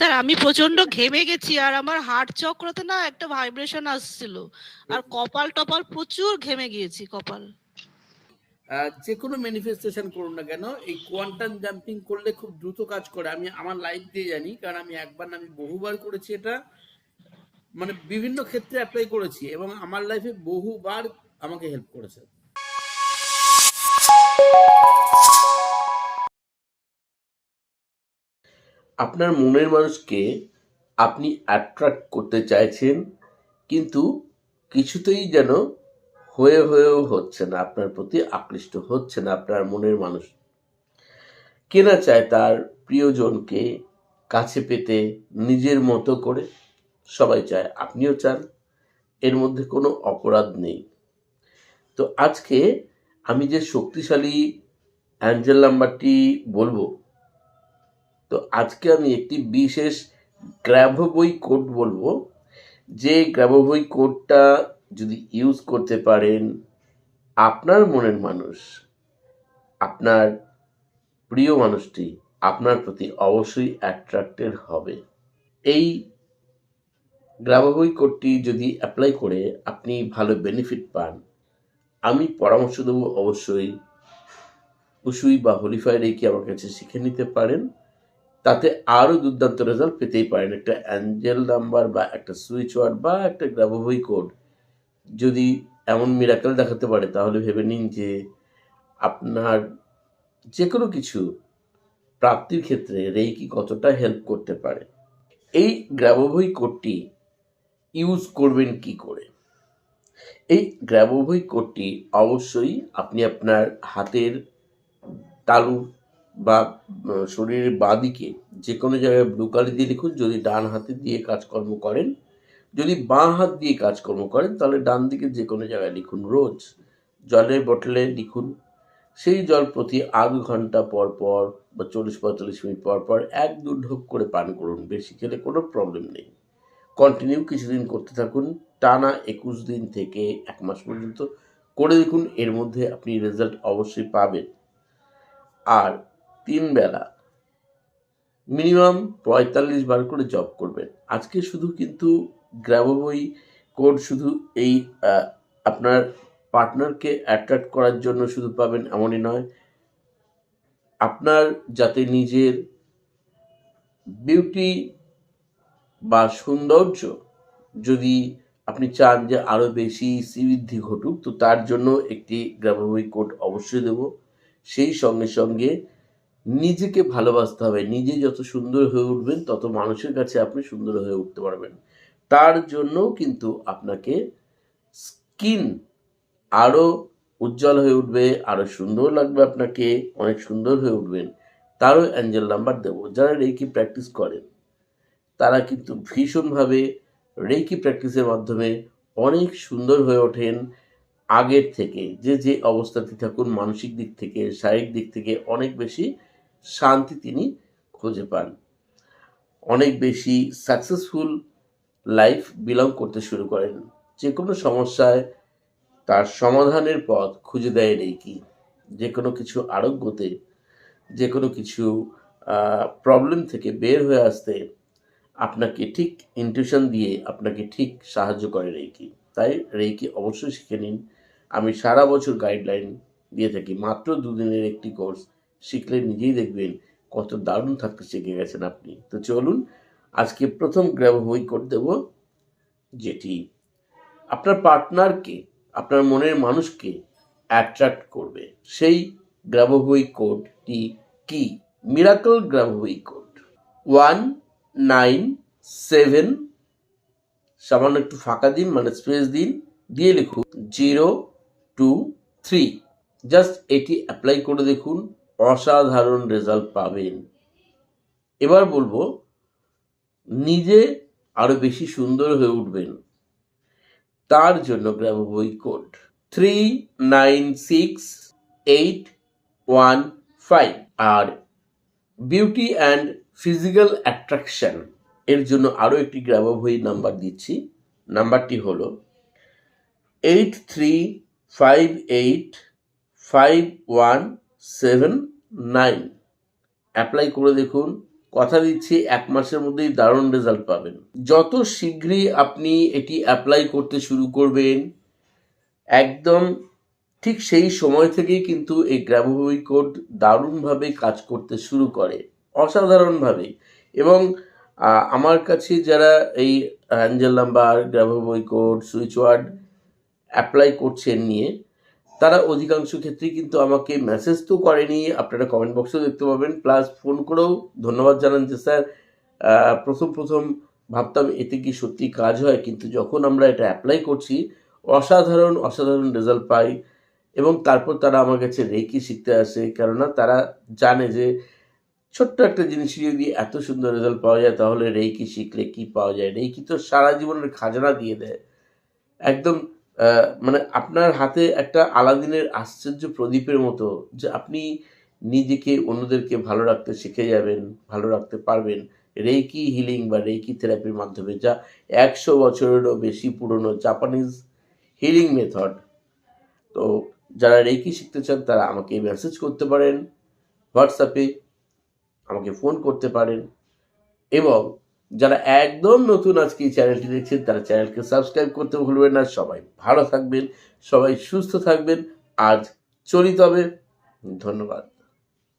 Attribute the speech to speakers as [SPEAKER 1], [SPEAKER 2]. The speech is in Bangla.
[SPEAKER 1] স্যার, আমি প্রচণ্ড ঘেমে গেছি আর আমার হার্ট চক্রতে না একটা ভাইব্রেশন আসছিল। আর কপাল টপাল প্রচুর ঘেমে গিয়েছি, কপাল।
[SPEAKER 2] যে কোনো ম্যানিফেস্টেশন করুন না কেন, এই কোয়ান্টাম জাম্পিং করলে খুব দ্রুত কাজ করে। আমি আমার লাইফ দিয়ে জানি, কারণ আমি একবার না আমি বহুবার করেছি এটা। মানে বিভিন্ন ক্ষেত্রে অ্যাপ্লাই করেছি এবং আমার লাইফে বহুবার আমাকে হেল্প করেছে।
[SPEAKER 3] আপনার মনের মানুষকে আপনি অ্যাট্রাক্ট করতে চাইছেন, কিন্তু কিছুতেই যেন হয়ে হয়েও হচ্ছে না, আপনার প্রতি আকৃষ্ট হচ্ছে না আপনার মনের মানুষ। কেনা চায় তার প্রিয়জনকে কাছে পেতে নিজের মতো করে? সবাই চায়, আপনিও চান, এর মধ্যে কোনো অপরাধ নেই। তো আজকে আমি যে শক্তিশালী অ্যাঞ্জেল নাম্বারটি বলব তো আজকে আমি একটি বিশেষ গ্র্যাভবই কোড বলব। যে গ্র্যাভবই কোডটা যদি ইউজ করতে পারেন, আপনার মনের মানুষ, আপনার প্রিয় মানুষটি আপনার প্রতি অবশ্যই অ্যাট্রাক্টেড হবে। এই গ্রামবই কোডটি যদি অ্যাপ্লাই করে আপনি ভালো বেনিফিট পান, আমি পরামর্শ দেবো অবশ্যই। উসুই বা হোলিফাই রেখে আমার কাছে শিখে নিতে পারেন। তাতে আরও দুর্দান্ত রেজাল্ট পেতেই পারেন। একটা অ্যাঞ্জেল নাম্বার বা একটা সুইচ ওয়ার্ড বা একটা গ্রাভবই কোড যদি এমন মিরাকেল দেখাতে পারে, তাহলে ভেবে নিন যে আপনার যে কোনো কিছু প্রাপ্তির ক্ষেত্রে রেইকি কতটা হেল্প করতে পারে। এই গ্রাভবই কোডটি ইউজ করবেন কি করে? এই গ্রাভবই কোডটি অবশ্যই আপনি আপনার হাতের তালু বা শরীরের বাঁ দিকে যে কোনো জায়গায় ব্লু কালি দিয়ে লিখুন, যদি ডান হাতে দিয়ে কাজকর্ম করেন, যদি বাঁ হাত দিয়ে কাজকর্ম করেন, তাহলে ডান দিকে যে কোনো জায়গায় লিখুন রোজ। জলের বোতলে লিখুন। সেই জল প্রতি আধ ঘণ্টা পর পর বা চল্লিশ পঁয়তাল্লিশ মিনিট পর পর এক দু ঢোক করে পান করুন, বেশি খেলে কোনো প্রবলেম নেই। কন্টিনিউ কিছুদিন করতে থাকুন, টানা একুশ দিন থেকে এক মাস পর্যন্ত করে দেখুন, এর মধ্যে আপনি রেজাল্ট অবশ্যই পাবেন। আর তিন বেলা। মিনিমাম পঁয়তাল্লিশ বার করে জব করবেন। আজকে শুধু কিন্তু গ্রামবই কোড শুধু এই আপনার পার্টনারকে অ্যাট্রাক্ট করার জন্য শুধু পাবেন এমনই নয়। আপনার যাতে নিজের বিউটি বা সৌন্দর্য যদি আপনি চান যে আরও বেশি শ্রীবৃদ্ধি ঘটুক, তো তার জন্য একটি গ্রামবই কোড অবশ্যই দেব। সেই সঙ্গে সঙ্গে নিজেকে ভালোবাসতে হবে। নিজে যত সুন্দর হয়ে উঠবেন, তত মানুষের কাছে আপনি সুন্দর হয়ে উঠতে পারবেন। তার জন্য কিন্তু আপনাকে স্কিন আরও উজ্জ্বল হয়ে উঠবে আরও সুন্দর লাগবে আপনাকে, অনেক সুন্দর হয়ে উঠবেন। তারও অ্যাঞ্জেল নাম্বার দেবো। যারা রেকি প্র্যাকটিস করেন, তারা কিন্তু ভীষণভাবে রেকি প্র্যাকটিসের মাধ্যমে অনেক সুন্দর হয়ে ওঠেন আগের থেকে। যে যে অবস্থাতে থাকুন, মানসিক দিক থেকে, শারীরিক দিক থেকে অনেক বেশি শান্তি তিনি খুঁজে পান। অনেক বেশি সাকসেসফুল লাইফ বিলং করতে শুরু করেন। যে কোনো সমস্যায় তার সমাধানের পথ খুঁজে দেয় রেকি যে কোনো কিছু আরোগ্যতে যে কোনো কিছু প্রবলেম থেকে বের হয়ে আসতে আপনাকে ঠিক ইনটিউশন দিয়ে আপনাকে ঠিক সাহায্য করে রেকি তাই রেকি অবশ্যই শিখে নিন। আমি সারা বছর গাইডলাইন দিয়ে থাকি। মাত্র দুদিনের একটি কোর্স শিখলে নিজেই দেখবেন কত দারুণ থাকতে শিখে গেছেন আপনি। তো চলুন, আজকে প্রথম গ্রাম বই করে দেব, যেটি আপনার পার্টনারকে, আপনার মনের মানুষকে অ্যাট্রাক্ট করবে। সেই গ্রামবই কোডটি কি? Miracle Grabovoi code. One nine seven, সামান্য একটু ফাঁকা দিন মানে স্পেস দিন, দিয়ে লিখুন জিরো টু থ্রি। জাস্ট এটি অ্যাপ্লাই করে দেখুন। অসাধারণ রেজাল্ট পাবেন। এবার বলব, নিজে আরও বেশি সুন্দর হয়ে উঠবেন। তার জন্য Grabovoi code three nine six eight one five R beauty and physical attraction এর জন্য আরও একটি গ্রামবই নাম্বার দিচ্ছি। নাম্বারটি হলো eight three five eight five one seven, nine. Apply করে দেখুন। কথা দিচ্ছি, এক মাসের মধ্যেই দারুণ রেজাল্ট পাবেন। যত শীঘ্রই আপনি এটি অ্যাপ্লাই করতে শুরু করবেন, একদম ঠিক সেই সময় থেকেই কিন্তু এই গ্রামভূমি কোড দারুণভাবে কাজ করতে শুরু করে। অসাধারণভাবে। এবং আমার কাছে যারা এই angel number, Grabovoi code, switch word apply করছেন নিয়ে তারা অধিকাংশ ক্ষেত্রেই কিন্তু আমাকে মেসেজ তো করেনি। আপনারা কমেন্ট বক্সেও দেখতে পাবেন। প্লাস ফোন করেও ধন্যবাদ জানান যে, স্যার প্রথম প্রথম ভাবতাম এতে কি সত্যি কাজ হয়? কিন্তু যখন আমরা এটা অ্যাপ্লাই করছি, অসাধারণ অসাধারণ রেজাল্ট পাই এবং তারপর তারা আমার কাছে রেকি শিখতে আসে। কেননা তারা জানে যে, ছোট্ট একটা জিনিস যদি এত সুন্দর রেজাল্ট পাওয়া যায়, তাহলে রেকি শিখলে কি পাওয়া যায়? রেকি তো সারা জীবনের খাজনা দিয়ে দেয়। একদম মানে আপনার হাতে একটা আলাদিনের আশ্চর্য প্রদীপের মতো যে আপনি নিজেকে অন্যদেরকে ভালো রাখতে শিখে যাবেন, ভালো রাখতে পারবেন। রেকি হিলিং বা রেকি থেরাপির মাধ্যমে যা একশো বছরেরও বেশি পুরনো জাপানিজ হিলিং মেথড তো যারা রেকি শিখতে চান, তারা আমাকে মেসেজ করতে পারেন হোয়াটসঅ্যাপে আমাকে ফোন করতে পারেন এবং যারা একদম নতুন আজকে এই চ্যানেলটি দেখছেন, তারা চ্যানেলকে সাবস্ক্রাইব করতে ভুলবেন না। সবাই ভালো থাকবেন, সবাই সুস্থ থাকবেন। আজ চলিত হবে ধন্যবাদ।